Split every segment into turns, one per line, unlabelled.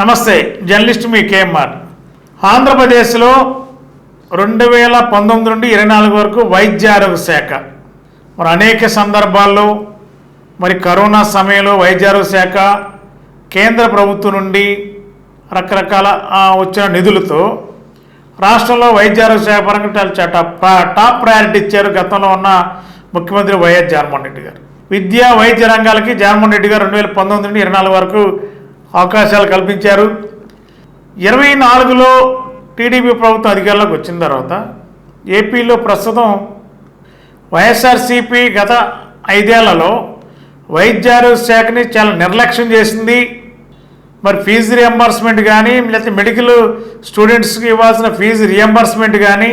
నమస్తే జర్నలిస్ట్ మీ కేఎంఆర్. ఆంధ్రప్రదేశ్లో రెండు వేల పంతొమ్మిది నుండి ఇరవై నాలుగు వరకు వైద్య ఆరోగ్య శాఖ. మరి అనేక సందర్భాల్లో మరి కరోనా సమయంలో వైద్య ఆరోగ్య శాఖ కేంద్ర ప్రభుత్వం నుండి రకరకాల వచ్చిన నిధులతో రాష్ట్రంలో వైద్య ఆరోగ్య శాఖ పరంగా టాప్ టాప్ ప్రయారిటీ ఇచ్చారు గతంలో ఉన్న ముఖ్యమంత్రి వైఎస్ జగన్మోహన్ రెడ్డి గారు. విద్యా వైద్య రంగాలకి జగన్మోహన్ రెడ్డి గారు రెండు వేల పంతొమ్మిది నుండి ఇరవై నాలుగు వరకు అవకాశాలు కల్పించారు. ఇరవై నాలుగులో టీడీపీ ప్రభుత్వం అధికారంలోకి వచ్చిన తర్వాత ఏపీలో ప్రస్తుతం వైఎస్ఆర్సీపీ గత ఐదేళ్ళలో వైద్య ఆరోగ్య శాఖని చాలా నిర్లక్ష్యం చేసింది. మరి ఫీజు రియంబర్స్మెంట్ కానీ లేకపోతే మెడికల్ స్టూడెంట్స్కి ఇవ్వాల్సిన ఫీజు రియంబర్స్మెంట్ కానీ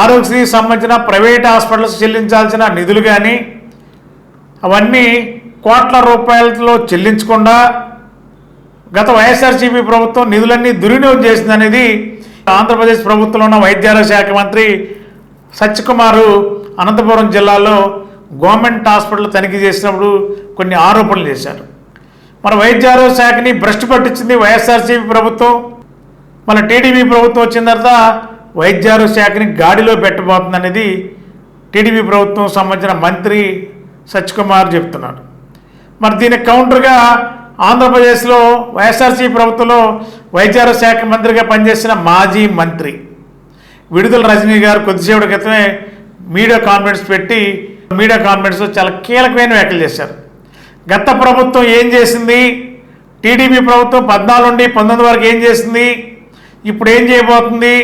ఆరోగ్యశ్రీకి సంబంధించిన ప్రైవేట్ హాస్పిటల్స్ చెల్లించాల్సిన నిధులు కానీ అవన్నీ కోట్ల రూపాయలతో చెల్లించకుండా గత వైఎస్ఆర్సీపీ ప్రభుత్వం నిధులన్నీ దుర్వినియోగం చేసిందనేది ఆంధ్రప్రదేశ్ ప్రభుత్వంలో ఉన్న వైద్యారోగ్య శాఖ మంత్రి సత్యకుమారు అనంతపురం జిల్లాలో గవర్నమెంట్ హాస్పిటల్ తనిఖీ చేసినప్పుడు కొన్ని ఆరోపణలు చేశారు. మన వైద్యారోగ్య శాఖని భ్రష్టు పట్టించింది వైఎస్ఆర్సీపీ ప్రభుత్వం. మన టీడీపీ ప్రభుత్వం వచ్చిన తర్వాత వైద్యారోగ్య శాఖని గాడిలో పెట్టబోతుంది అనేది టీడీపీ ప్రభుత్వం సంబంధించిన మంత్రి సత్యకుమార్ చెప్తున్నాడు మరి దీనికి కౌంటర్గా ఆంధ్రప్రదేశ్లో వైఎస్ఆర్సీ ప్రభుత్వంలో వైద్యారోగ్య శాఖ మంత్రిగా పనిచేసిన మాజీ మంత్రి. విడుదల రజనీ గారు కొద్దిసేపటి క్రితమే మీడియా కాన్ఫరెన్స్ పెట్టి మీడియా కాన్ఫరెన్స్లో చాలా కీలకమైన వ్యాఖ్యలు చేశారు. గత ప్రభుత్వం ఏం చేసింది? టీడీపీ ప్రభుత్వం పద్నాలుగు నుండి పంతొమ్మిది వరకు ఏం చేసింది? ఇప్పుడు ఏం చేయబోతుంది?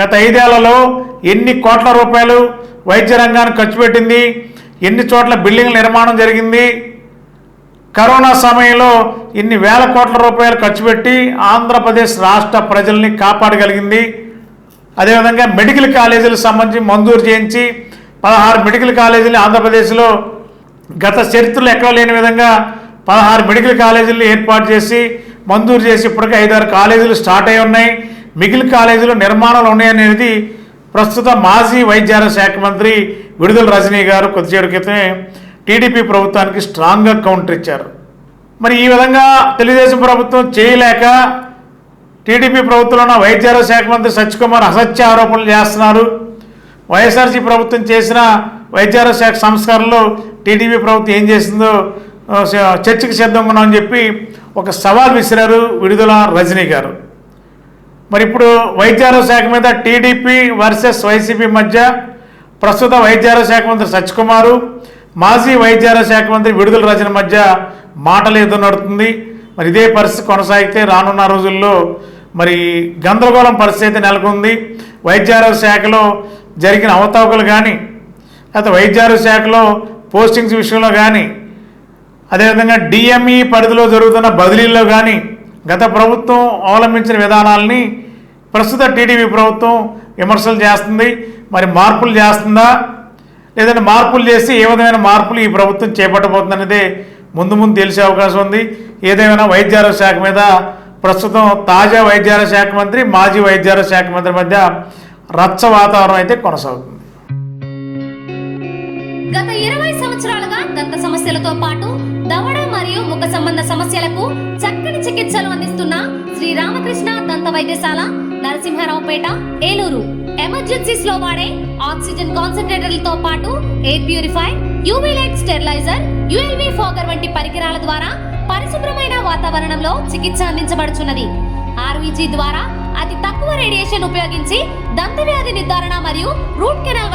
గత ఐదేళ్ళలో ఎన్ని కోట్ల రూపాయలు వైద్య రంగానికి ఖర్చు పెట్టింది? ఎన్ని చోట్ల బిల్డింగ్ల నిర్మాణం జరిగింది? కరోనా సమయంలో ఇన్ని వేల కోట్ల రూపాయలు ఖర్చు పెట్టి ఆంధ్రప్రదేశ్ రాష్ట్ర ప్రజల్ని కాపాడగలిగింది. అదేవిధంగా మెడికల్ కాలేజీలకు సంబంధించి మంజూరు చేయించి పదహారు మెడికల్ కాలేజీలు ఆంధ్రప్రదేశ్లో గత చరిత్రలో ఎక్కడ లేని విధంగా పదహారు మెడికల్ కాలేజీలు ఏర్పాటు చేసి మంజూరు చేసి ఇప్పటికే ఐదారు కాలేజీలు స్టార్ట్ అయి ఉన్నాయి. మిగిలిన కాలేజీలు నిర్మాణాలు ఉన్నాయనేది ప్రస్తుత మాజీ వైద్యారోగ్య శాఖ మంత్రి విడుదల రజనీ గారు కొద్దిసేపటి క్రితమే టీడీపీ ప్రభుత్వానికి స్ట్రాంగ్గా కౌంటర్ ఇచ్చారు. మరి ఈ విధంగా తెలుగుదేశం ప్రభుత్వం చేయలేక టీడీపీ ప్రభుత్వంలో ఉన్న వైద్యారోగ్య శాఖ మంత్రి సత్యకుమార్ అసత్య ఆరోపణలు చేస్తున్నారు. వైఎస్ఆర్సీ ప్రభుత్వం చేసిన వైద్యారోగ్య శాఖ సంస్కరణలో టీడీపీ ప్రభుత్వం ఏం చేసిందో చ- చర్చకు సిద్ధంగా అని చెప్పి ఒక సవాల్ విసిరారు విడుదల రజనీ గారు. మరి ఇప్పుడు వైద్యారోగ్య శాఖ మీద టీడీపీ వర్సెస్ వైసీపీ మధ్య ప్రస్తుత వైద్యారోగ్య శాఖ మంత్రి సత్యకుమారు మాజీ వైద్యారోగ్య శాఖ మంత్రి విడుదల రచన మధ్య మాటలు ఏదో నడుతుంది. మరి ఇదే పరిస్థితి కొనసాగితే రానున్న రోజుల్లో మరి గందరగోళం పరిస్థితి అయితే నెలకొంది. వైద్యారోగ్య శాఖలో జరిగిన అవతావకలు కానీ లేకపోతే వైద్యారోగ్య శాఖలో పోస్టింగ్స్ విషయంలో కానీ అదేవిధంగా డిఎంఈ పరిధిలో జరుగుతున్న బదిలీల్లో కానీ గత ప్రభుత్వం అవలంబించిన విధానాలని ప్రస్తుత టీడీపీ ప్రభుత్వం విమర్శలు చేస్తుంది. మరి మార్పులు చేస్తుందా? లేదంటే మార్పులు చేసి ఏ విధమైన మార్పులు ఈ ప్రభుత్వం చేపట్టబోతుందనేది ముందు ముందు తెలిసే అవకాశం ఉంది. ఏదేమైనా వైద్యారోగ్య శాఖ మీద ప్రస్తుతం తాజా వైద్యారోగ్య శాఖ మంత్రి మాజీ వైద్యారోగ్య శాఖ మంత్రి మధ్య రచ్చ వాతావరణం అయితే కొనసాగుతుంది.
గత ఇరవై సంవత్సరాలుగా దంత సమస్యలతో పాటు దవడ మరియు ముఖ సంబంధ సమస్యలకు చక్కని చికిత్సలు అందిస్తున్న శ్రీ రామకృష్ణ దంత వైద్యశాల నరసింహారావుపేట ఏలూరు. ఎమర్జెన్సీస్లో వాడే ఆక్సిజన్ కాన్సన్ట్రేటర్లతో పాటు air purifier UV light steriliser ULV fogger వంటి పరికరాల ద్వారా పరిశుభ్రమైన వాతావరణంలో చికిత్స అందించబడుచున్నది. ఆర్వీజీ ద్వారా అతి తక్కువ రేడియేషన్ ఉపయోగించి దంత వ్యాధి నిర్ధారణ మరియు రూట్ కెనాల్